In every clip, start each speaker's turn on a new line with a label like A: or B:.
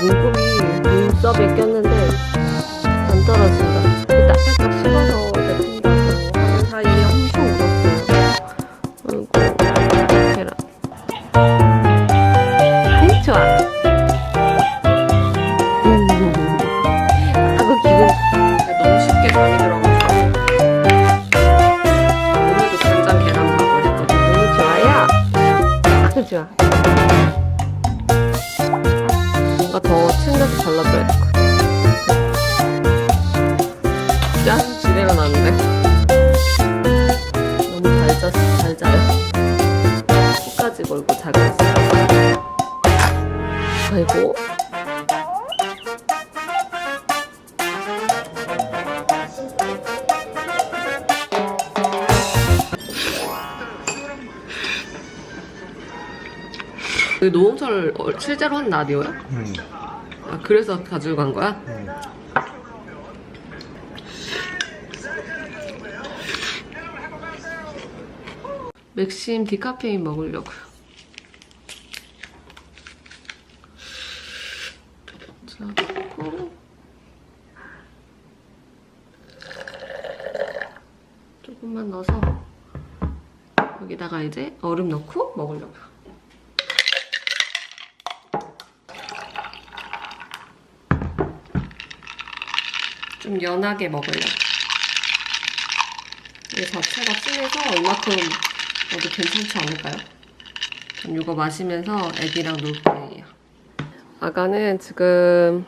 A: 눈곱 발라줘야 될 것 같아. 짠! 지대로 나는데. 너무 잘 잤어, 잘 자요. 코까지 걸고 자고 있어요. 아이고. 그 노홍철 어, 실제로 한 라디오야?
B: 응.
A: 아 그래서 가지고 간 거야?
B: 응.
A: 맥심 디카페인 먹으려고요. 조금만 넣어서 여기다가 이제 얼음 넣고 먹으려고요. 좀 연하게 먹으려고. 이게 자체가 진해서 이만큼 먹어도 괜찮지 않을까요? 전 이거 마시면서 애기랑 놀 거예요. 아가는 지금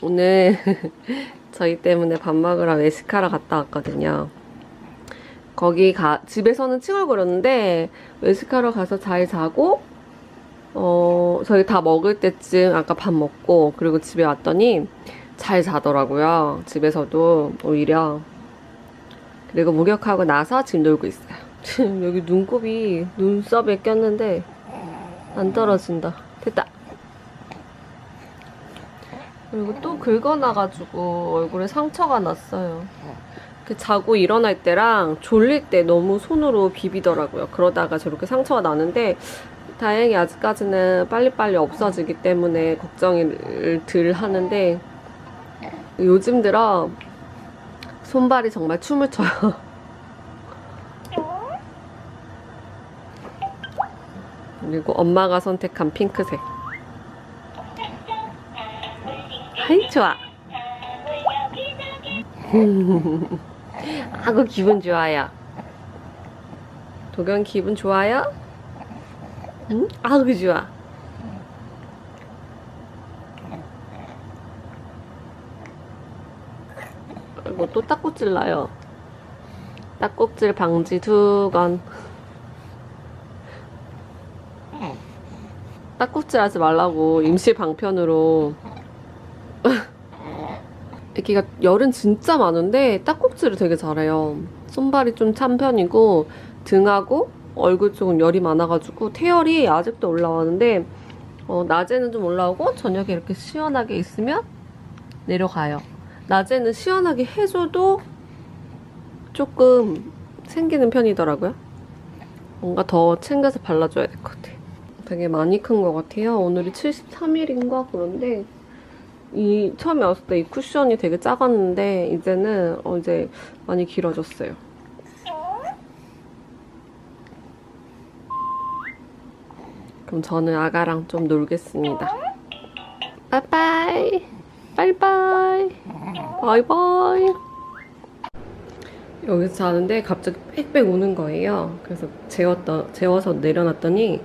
A: 오늘 저희 때문에 밥 먹으러 외식하러 갔다 왔거든요. 거기 가, 집에서는 칭얼거렸는데 외식하러 가서 잘 자고 어, 저희 다 먹을 때쯤 아까 밥 먹고 그리고 집에 왔더니 잘 자더라고요. 집에서도 오히려. 그리고 목욕하고 나서 지금 놀고 있어요. 지금 여기 눈곱이 눈썹에 꼈는데 안 떨어진다. 됐다. 그리고 또 긁어놔가지고 얼굴에 상처가 났어요. 그 자고 일어날 때랑 졸릴 때 너무 손으로 비비더라고요. 그러다가 저렇게 상처가 나는데 다행히 아직까지는 빨리빨리 없어지기 때문에 걱정을 덜 하는데 요즘 들어 손발이 정말 춤을 춰요. 그리고 엄마가 선택한 핑크색. 아이 좋아. 아구 기분 좋아요. 도경 기분 좋아요? 응? 아구 좋아. 또 딱꼭질 나요. 딱꼭질 방지 두건. 딱꼭질 하지 말라고 임시 방편으로. 애기가 열은 진짜 많은데 딱꼭질을 되게 잘해요. 손발이 좀 찬 편이고 등하고 얼굴 쪽은 열이 많아가지고 태열이 아직도 올라오는데 어, 낮에는 좀 올라오고 저녁에 이렇게 시원하게 있으면 내려가요. 낮에는 시원하게 해줘도 조금 생기는 편이더라고요. 뭔가 더 챙겨서 발라줘야 될 것 같아. 되게 많이 큰 것 같아요. 오늘이 73일인가 그런데 이 처음에 왔을 때 이 쿠션이 되게 작았는데 이제는 어, 이제 많이 길어졌어요. 그럼 저는 아가랑 좀 놀겠습니다. 빠이빠이. 바이바이. 바이바이. 여기서 자는데 갑자기 빽빽 우는 거예요. 그래서 재웠다, 재워서 내려놨더니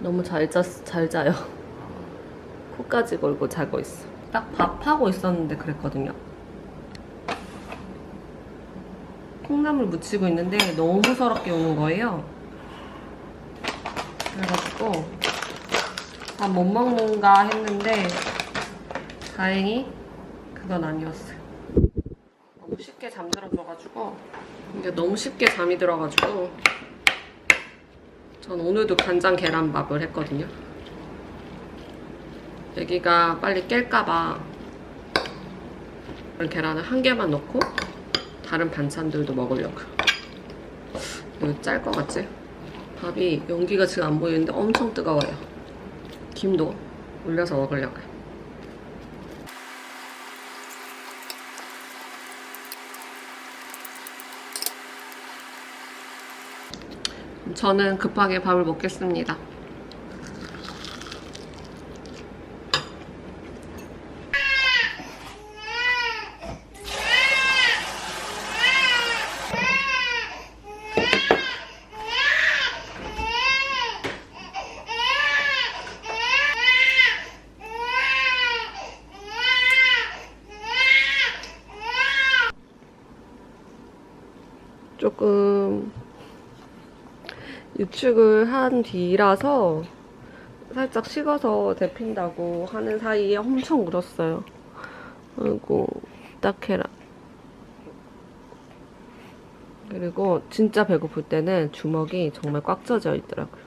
A: 너무 잘 잤, 잘 자요. 코까지 걸고 자고 있어. 딱 밥하고 있었는데 그랬거든요. 콩나물 무치고 있는데 너무 서럽게 우는 거예요. 그래가지고 밥 못 먹는가 했는데 다행히 그건 아니었어요. 너무 쉽게 잠들어져가지고 이게 너무 쉽게 잠이 들어가지고 전 오늘도 간장 계란밥을 했거든요. 애기가 빨리 깰까봐 계란을 한 개만 넣고 다른 반찬들도 먹으려고요. 이거 짤 것 같지? 밥이 연기가 지금 안 보이는데 엄청 뜨거워요. 김도 올려서 먹으려고요. 저는 급하게 밥을 먹겠습니다. 조금 유축을 한 뒤라서 살짝 식어서 데핀다고 하는 사이에 엄청 울었어요. 아이고, 딱해라. 그리고 진짜 배고플 때는 주먹이 정말 꽉 젖어 있더라고요.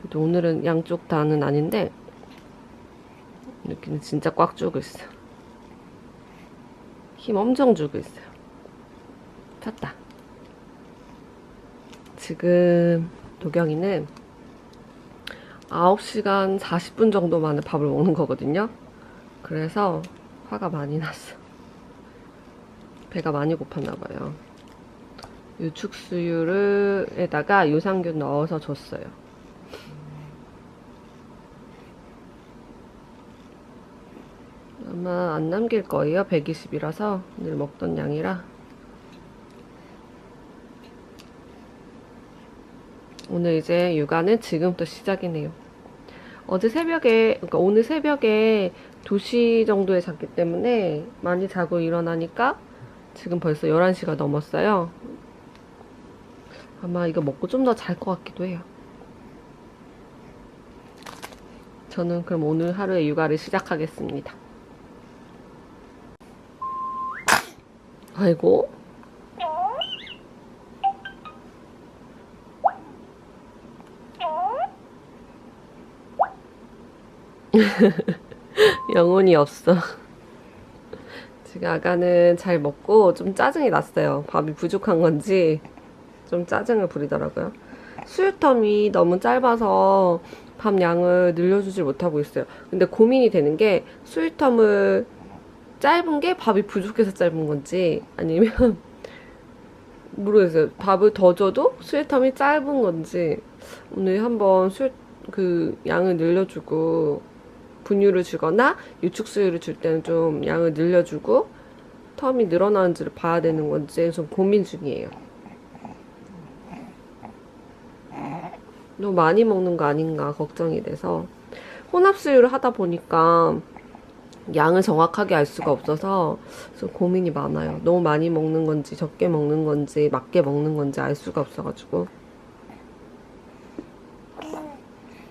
A: 그래도 오늘은 양쪽 다는 아닌데, 이렇게는 진짜 꽉 주고 있어요. 힘 엄청 주고 있어요. 찼다. 지금 도경이는 9시간 40분 정도 만에 밥을 먹는 거거든요. 그래서 화가 많이 났어. 배가 많이 고팠나 봐요. 유축수유를에다가 유산균 넣어서 줬어요. 아마 안 남길 거예요. 120이라서 늘 먹던 양이라. 오늘 이제 육아는 지금부터 시작이네요. 어제 새벽에, 그러니까 오늘 새벽에 2시 정도에 잤기 때문에 많이 자고 일어나니까 지금 벌써 11시가 넘었어요. 아마 이거 먹고 좀 더 잘 것 같기도 해요. 저는 그럼 오늘 하루의 육아를 시작하겠습니다. 아이고. 영혼이 없어. 지금 아가는 잘 먹고 좀 짜증이 났어요. 밥이 부족한 건지 좀 짜증을 부리더라고요. 수유텀이 너무 짧아서 밥 양을 늘려주질 못하고 있어요. 근데 고민이 되는 게 수유텀을 짧은 게 밥이 부족해서 짧은 건지 아니면 모르겠어요. 밥을 더 줘도 수유텀이 짧은 건지 오늘 한번 수, 그 양을 늘려주고 분유를 주거나 유축 수유를 줄 때는 좀 양을 늘려주고 텀이 늘어나는지를 봐야 되는 건지 좀 고민 중이에요. 너무 많이 먹는 거 아닌가 걱정이 돼서 혼합 수유를 하다 보니까 양을 정확하게 알 수가 없어서 좀 고민이 많아요. 너무 많이 먹는 건지 적게 먹는 건지 맞게 먹는 건지 알 수가 없어가지고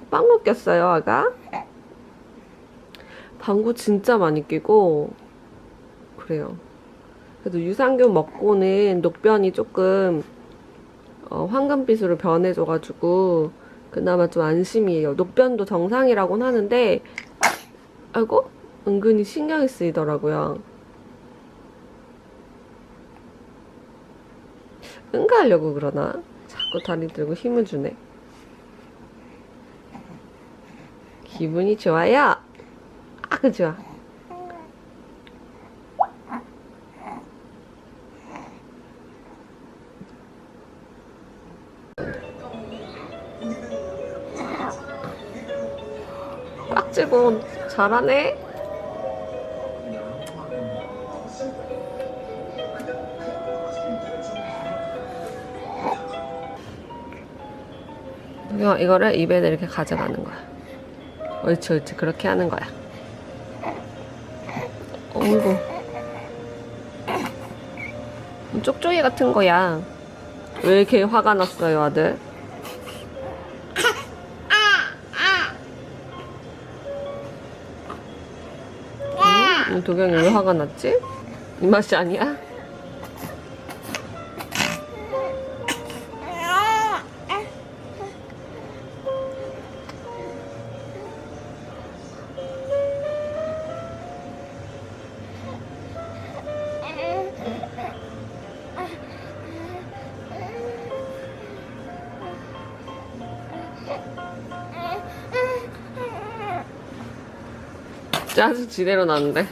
A: 빵 먹겠어요 아가? 방구 진짜 많이 끼고 그래요. 그래도 유산균 먹고는 녹변이 조금 어, 황금빛으로 변해져가지고 그나마 좀 안심이에요. 녹변도 정상이라고는 하는데 아이고 은근히 신경이 쓰이더라고요. 응가하려고 그러나 자꾸 다리 들고 힘을 주네. 기분이 좋아요. 아, 좋아. 깍지고 잘하네. 이거, 이거를 입에 이렇게 가져가는 거야. 옳지, 옳지. 그렇게 하는 거야. 어이구. 쪽쪽이 같은 거야. 왜 이렇게 화가 났어요, 아들? 응? 이 도경이 왜 화가 났지? 이 맛이 아니야? 짜증 지대로 나는데.